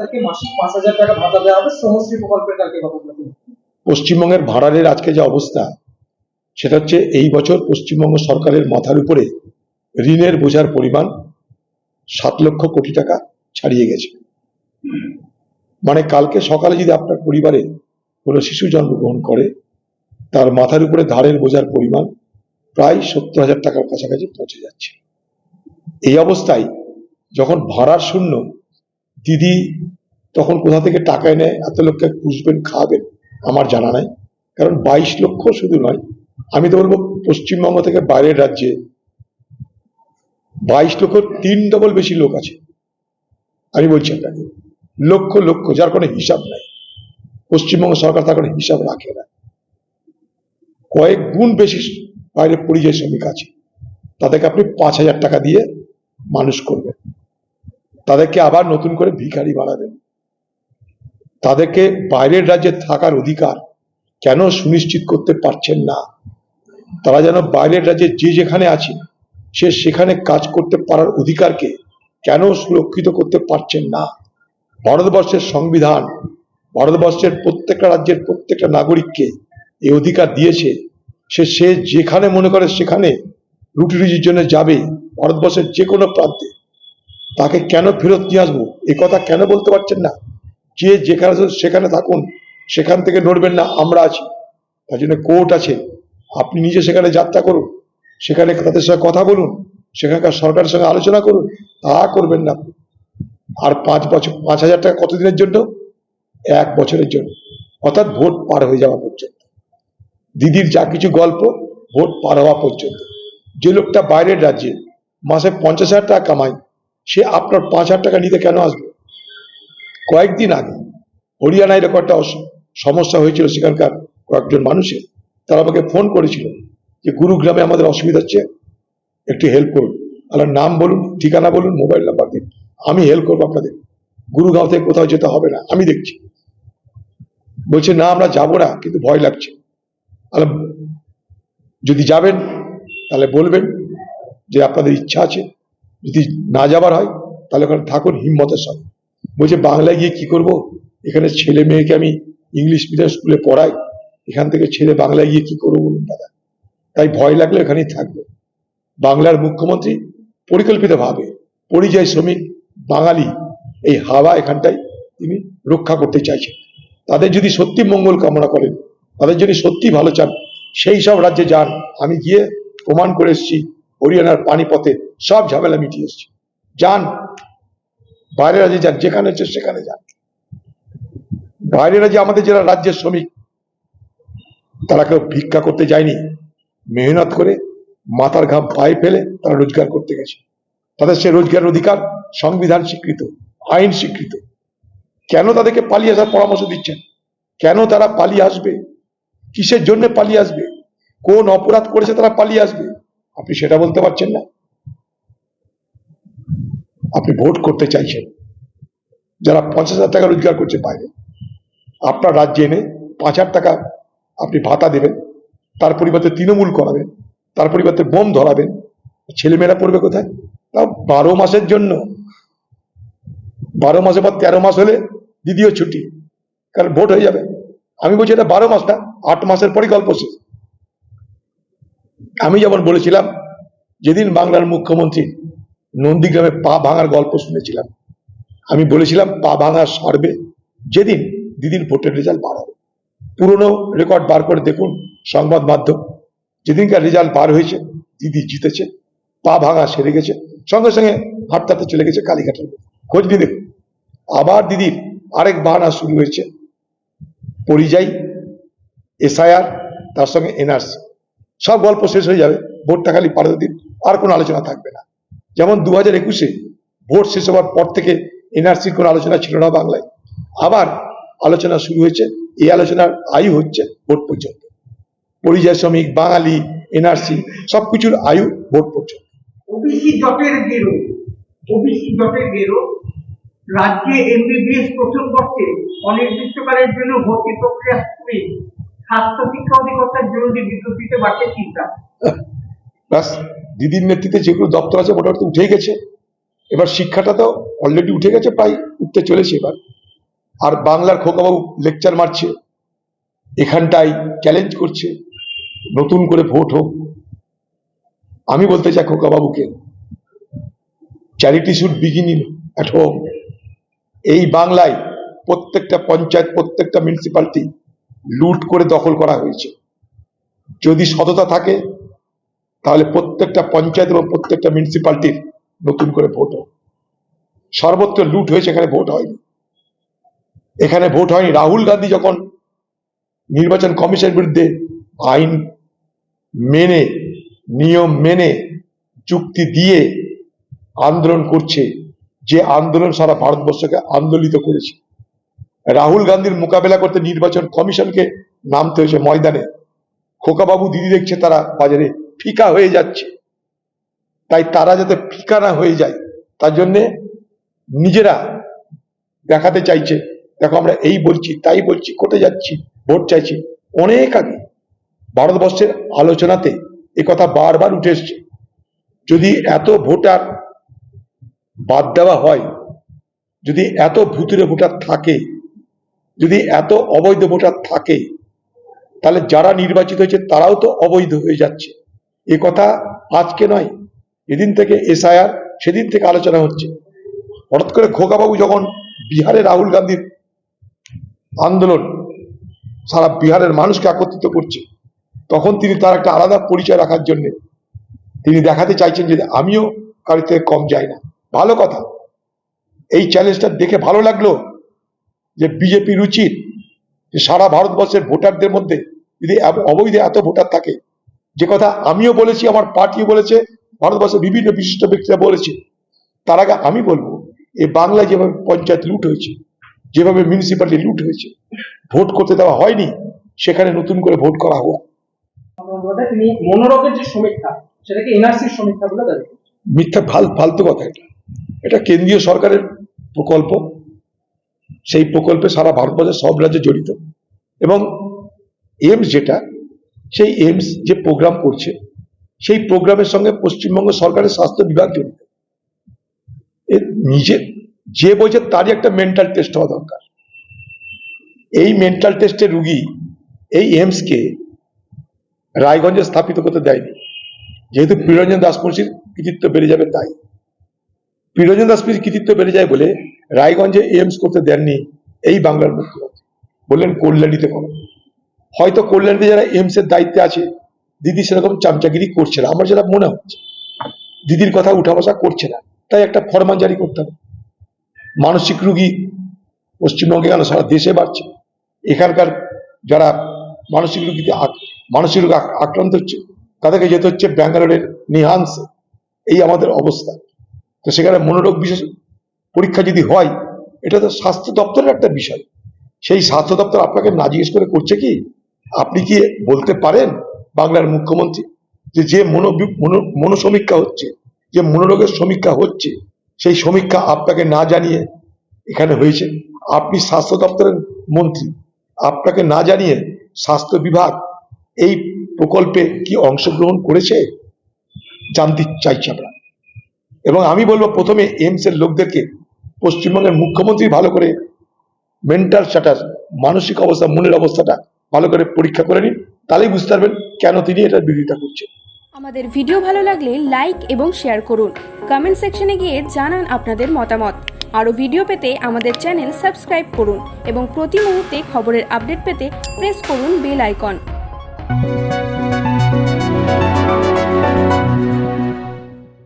ডাক্তারকে মাসিক পাঁচ হাজার টাকা ভাতা দেওয়া হবে, শ্রমশ্রী প্রকল্পের কালকে পশ্চিমবঙ্গের ভাড়ারের আজকে যে অবস্থা, সেটা হচ্ছে এই বছর পশ্চিমবঙ্গ সরকারের মাথার উপরে ঋণের বোঝার পরিমাণ সাত লক্ষ কোটি টাকা ছাড়িয়ে গেছে। মানে কালকে সকালে যদি আপনার পরিবারে কোনো শিশু জন্মগ্রহণ করে, তার মাথার উপরে ধারের বোঝার পরিমাণ প্রায় সত্তর হাজার টাকার কাছাকাছি পৌঁছে যাচ্ছে। এই অবস্থায় যখন ভাড়ার শূন্য দিদি তখন কোথা থেকে টাকা এনে এত লোককে পুষবেন খাওয়াবেন? আমার জানা নাই। কারণ বাইশ লক্ষ শুধু নয়, আমি তো বলব পশ্চিমবঙ্গ থেকে বাইরের রাজ্যে বাইশ লক্ষ তিন ডবল বেশি লোক আছে। আমি বলছি আপনাকে, লক্ষ লক্ষ, যার কোনো হিসাব নাই। পশ্চিমবঙ্গ সরকার তার কোনো হিসাব রাখে না। কয়েক গুণ বেশি বাইরে পরিযায়ী শ্রমিক আছে। তাদেরকে আপনি পাঁচ হাজার টাকা দিয়ে মানুষ করবেন। তাদেরকে আবার নতুন করে ভিখারি বাড়াবেন তাদেরকে বাইরের রাজ্যে থাকার অধিকার কেন সুনিশ্চিত করতে পারছেন না? তারা যেন বাইরের রাজ্যে যে যেখানে আছে, সে সেখানে কাজ করতে পারার অধিকারকে কেন সুরক্ষিত করতে পারছেন না? ভারতবর্ষের সংবিধান, ভারতবর্ষের প্রত্যেকটা রাজ্যের প্রত্যেকটা নাগরিককে এই অধিকার দিয়েছে। সে সে যেখানে মনে করে সেখানে রুটি রুজির জন্য যাবে, ভারতবর্ষের যে কোনো প্রান্তে। তাকে কেন ফেরত নিয়ে আসব? এ কথা কেন বলতে পারছেন না? যে যেখানে সেখানে থাকুন, সেখান থেকে নড়বেন না, আমরা আছি। তার জন্য কোর্ট আছে। আপনি নিজে সেখানে যাত্রা করুন। সেখানে তাদের সঙ্গে কথা বলুন। সেখানকার সরকারের সঙ্গে আলোচনা করুন। তা করবেন না। আর পাঁচ বছর, পাঁচ হাজার টাকা কতদিনের জন্য? এক বছরের জন্য। অর্থাৎ ভোট পার হয়ে যাওয়া পর্যন্ত। দিদির যা কিছু গল্প, ভোট পার হওয়া পর্যন্ত। যে লোকটা বাইরের রাজ্যে, মাসে পঞ্চাশ হাজার টাকা কামায় সে আপনার পাঁচ হাজার টাকা নিতে কেন আসবে? কয়েকদিন আগে হরিয়ানায় এরকম একটা সমস্যা হয়েছিল সেখানকার কয়েকজন মানুষের। তারা আমাকে ফোন করেছিল যে, গুরুগ্রামে আমাদের অসুবিধা হচ্ছে, একটু হেল্প করুন। আমার নাম বলুন, ঠিকানা বলুন মোবাইল নাম্বার দিন। আমি হেল্প করব আপনাদের। গুরুগাঁও থেকে কোথাও যেতে হবে না, আমি দেখছি। বলছে, না, আমরা যাব না, কিন্তু ভয় লাগছে। যদি যাবেন, তাহলে বলবেন যে আপনাদের ইচ্ছা আছে যদি না যাবার হয়, তাহলে ওখানে থাকুন হিম্মতের সঙ্গে। বলছে বাংলায় গিয়ে কি করব? এখানে ছেলে মেয়েকে আমি ইংলিশ মিডিয়াম স্কুলে পড়াই, এখান থেকে ছেলে বাংলায় গিয়ে কি করব বলুন দাদা? তাই ভয় লাগলে এখানেই থাকব। বাংলার মুখ্যমন্ত্রী পরিকল্পিতভাবে পরিযায়ী শ্রমিক, বাঙালি, এই হাওয়া এখানটায় তিনি রক্ষা করতে চাইছেন। তাদের যদি সত্যি মঙ্গল কামনা করেন, তাদের যদি সত্যি ভালো চান, সেই সব রাজ্যে যান। আমি গিয়ে প্রমাণ করে এসেছি, হরিয়ানার পানিপথে সব ঝামেলা মিটিয়ে এসেছি। যান, বাইরের রাজ্যে যান, যেখানে হচ্ছে সেখানে যান। বাইরের রাজ্যে আমাদের যারা রাজ্যের শ্রমিক, তারা কেউ ভিক্ষা করতে যায়নি। মেহনত করে মাথার ঘাম পায়ে ফেলে তারা রোজগার করতে গেছে। তাদের সে রোজগারের অধিকার সংবিধান স্বীকৃত, আইন স্বীকৃত। কেন তাদেরকে পালিয়ে আসার পরামর্শ দিচ্ছেন? কেন তারা পালিয়ে আসবে? কিসের জন্য পালিয়ে আসবে? কোন অপরাধ করেছে তারা পালিয়ে আসবে? আপনি সেটা বলতে পারছেন না। আপনি ভোট করতে চাইছেন, যারা পঞ্চাশ হাজার টাকা রোজগার করছে বাইরে, আপনার রাজ্যে এনে পাঁচ হাজার টাকা আপনি ভাতা দেবেন, তার পরিবর্তে তৃণমূল করাবেন, তার পরিবর্তে বোম ধরাবেন, ছেলেমেয়েরা পড়বে কোথায়? তা বারো মাসের জন্য। বারো মাসের পর তেরো মাস হলে দ্বিতীয় ছুটি, কারণ ভোট হয়ে যাবে। আমি বলছি এটা বারো মাসটা আট মাসের পরই গল্প শেষ। আমি যেমন বলেছিলাম, যেদিন বাংলার মুখ্যমন্ত্রী নন্দীগ্রামে পা ভাঙার গল্প শুনেছিলাম। আমি বলেছিলাম, পা ভাঙা সারবে যেদিন দিদির ভোটের রেজাল্ট বার হবে। পুরনো রেকর্ড বার করে দেখুন সংবাদ মাধ্যম। যেদিনকার রেজাল্ট বার হয়েছে, দিদি জিতেছে, পা ভাঙা সেরে গেছে, সঙ্গে সঙ্গে হাঁটতে হাঁটতে চলে গেছে কালীঘাটের। খোঁজ নিয়ে দেখুন, আবার দিদির আরেক বাহানা শুরু হয়েছে, পরিযায়ী, এসআইআর, তার সঙ্গে এনআরসি। সব গল্প শেষ হয়ে যাবে, ভোটটা খালি পারে দিন আর কোনো আলোচনা থাকবে না। যেমন দু হাজার একুশে ভোট শেষ হওয়ার পর থেকে এনআরসির কোনো আলোচনা ছিল না বাংলায়। আবার আলোচনা শুরু হয়েছে এই আলোচনার আয়ু হচ্ছে ভোট পর্যন্ত। পরিযায়ী শ্রমিক বাঙালি এনআরসি সবকিছুর আয়ু ভোট পর্যন্ত। ওবিসি জটের গেরো ওবিসি জটের গেরো। রাজ্যে এমবিবিএস প্রথম বর্ষে অনির্দিষ্টকালের জন্য ভর্তি প্রক্রিয়া স্বাস্থ্য শিক্ষা অধিকর্তার জরুরি বিজ্ঞপ্তিতে বাড়ছে চিন্তা। ব্যাস, দিদির নেতৃত্বে যেগুলো দপ্তর আছে, মোটামুটি উঠে গেছে। এবার শিক্ষাটা তো অলরেডি উঠে গেছে, প্রায় উঠতে চলেছে এবার। আর বাংলার খোকাবাবু লেকচার মারছে এখানটাই চ্যালেঞ্জ করছে, নতুন করে ভোট হোক। আমি বলতে চাই খোকাবাবুকে charity should begin at home এই বাংলায় প্রত্যেকটা পঞ্চায়েত, প্রত্যেকটা মিউনিসিপালিটি লুট করে দখল করা হয়েছে। যদি সততা থাকে তাহলে প্রত্যেকটা পঞ্চায়েত এবং প্রত্যেকটা মিউনিসিপালিটির নতুন করে ভোট হোক সর্বত্র লুট হয়েছে, এখানে ভোট হয়নি। এখানে ভোট হয়নি। রাহুল গান্ধী যখন নির্বাচন কমিশনের বিরুদ্ধে আইন মেনে, নিয়ম মেনে, চুক্তি দিয়ে আন্দোলন করছে, যে আন্দোলন সারা ভারতবর্ষকে আন্দোলিত করেছে। রাহুল গান্ধীর মোকাবেলা করতে নির্বাচন কমিশনকে নামতে হয়েছে ময়দানে। খোকাবাবু দিদি দেখছে তারা বাজারে। ফিকা হয়ে যাচ্ছে। তাই তারা যাতে ফিকা না হয়ে যায়, তার জন্যে নিজেরা দেখাতে চাইছে, দেখো আমরা এই বলছি, তাই বলছি কোথায় যাচ্ছি, ভোট চাইছি। অনেক আগে ভারতবর্ষের আলোচনাতে এ কথা বারবার উঠে এসছে। যদি এত ভোটার বাদ দেওয়া হয়, যদি এত ভুতুরে ভোটার থাকে, যদি এত অবৈধ ভোটার থাকে, তাহলে যারা নির্বাচিত হয়েছে তারাও তো অবৈধ হয়ে যাচ্ছে। এ কথা আজকে নয়, এদিন থেকে এসআইআর, সেদিন থেকে আলোচনা হচ্ছে। হঠাৎ করে খোকাবাবু যখন বিহারে রাহুল গান্ধীর আন্দোলন সারা বিহারের মানুষকে একত্রিত করছে, তখন তিনি তার একটা আলাদা পরিচয় রাখার জন্য তিনি দেখাতে চাইছেন যে আমিও কারোর থেকে কম যাই না। ভালো কথা। এই চ্যালেঞ্জটা দেখে ভালো লাগল যে বিজেপি উচিত সারা ভারতবর্ষের ভোটারদের মধ্যে যদি অবৈধ এত ভোটার থাকে যে কথা আমিও বলেছি আমার পার্টিও বলেছে ভারতবর্ষের বিভিন্ন বিশিষ্ট ব্যক্তিরা বলেছে। তার আগে আমি বলব এই বাংলায় যেভাবে পঞ্চায়েত লুট হয়েছে যেভাবে মিউনিসিপ্যালিটি লুট হয়েছে ভোট করতে দেওয়া হয়নি সেখানে নতুন করে ভোট করা হোক। যে সমীক্ষা সেটাকে এনআরসির সমীক্ষা বলে দাবি মিথ্যা ফাল ফালতু কথা এটা। এটা কেন্দ্রীয় সরকারের প্রকল্প। সেই প্রকল্পে সারা ভারতবর্ষের সব রাজ্যে জড়িত। এবং এইমস যেটা সেই এইমস যে প্রোগ্রাম করছে, সেই প্রোগ্রামের সঙ্গে পশ্চিমবঙ্গ সরকারের স্বাস্থ্য বিভাগ জড়িত। নিজে যে বলছে তারই একটা মেন্টাল টেস্ট হওয়া দরকার। এই মেন্টাল টেস্টের রুগী এই এইমসকে রায়গঞ্জে স্থাপিত করতে দেয়নি। যেহেতু প্রিয়রঞ্জন দাসমুন্সির কৃতিত্ব বেড়ে যাবে তাই। প্রিয়রঞ্জন দাসমুন্সির কৃতিত্ব বেড়ে যায় বলে রায়গঞ্জে এইমস করতে দেননি এই বাংলার মুখ্যমন্ত্রী। বললেন কল্যাণীতে করো। হয়তো কল্যাণীতে যারা এইমস এর দায়িত্বে আছে, দিদি সেরকম চামচাগিরি করছে না। আমার যেটা মনে হচ্ছে, দিদির কথা উঠা বসা করছে না। তাই একটা ফরমান জারি করতে হবে। মানসিক রুগী পশ্চিমবঙ্গে কেন? সারা দেশে বাড়ছে। এখানকার যারা মানসিক রুগীতে মানসিক রোগে আক- আক্রান্ত হচ্ছে, তাদেরকে যেতে হচ্ছে ব্যাঙ্গালোরের নিহান্সে। এই আমাদের অবস্থা। তো সেখানে মনোরোগ বিশেষ পরীক্ষা যদি হয়, এটা তো স্বাস্থ্য দপ্তরের একটা বিষয়। সেই স্বাস্থ্য দপ্তর আপনাকে না জিজ্ঞেস করে করছে কি? আপনি কি বলতে পারেন বাংলার মুখ্যমন্ত্রী যে যে মনো মনো- মনোসমীক্ষা হচ্ছে, যে মনোরোগের সমীক্ষা হচ্ছে, সেই সমীক্ষা আপনাকে না জানিয়ে এখানে হয়েছে? আপনি স্বাস্থ্য দপ্তরের মন্ত্রী, আপনাকে না জানিয়ে স্বাস্থ্য বিভাগ এই প্রকল্পে কি অংশগ্রহণ করেছে? জানতে চাইছি আমরা। এবং আমি বলব প্রথমে এইমস এর লোকদেরকে, পশ্চিমবঙ্গের মুখ্যমন্ত্রী ভালো করে মেন্টাল স্ট্যাটাস মানসিক অবস্থা, মনের অবস্থাটা ভালো করে পরীক্ষা করে নিন, তাহলেই বুঝতে পারবেন কেন তিনি এটার বিরোধিতা করছেন। আমাদের ভিডিও ভালো লাগলে লাইক এবং শেয়ার করুন। কমেন্ট সেকশনে গিয়ে জানান আপনাদের মতামত। আরও ভিডিও পেতে আমাদের চ্যানেল সাবস্ক্রাইব করুন এবং প্রতি মুহূর্তে খবরের আপডেট পেতে প্রেস করুন বেল আইকন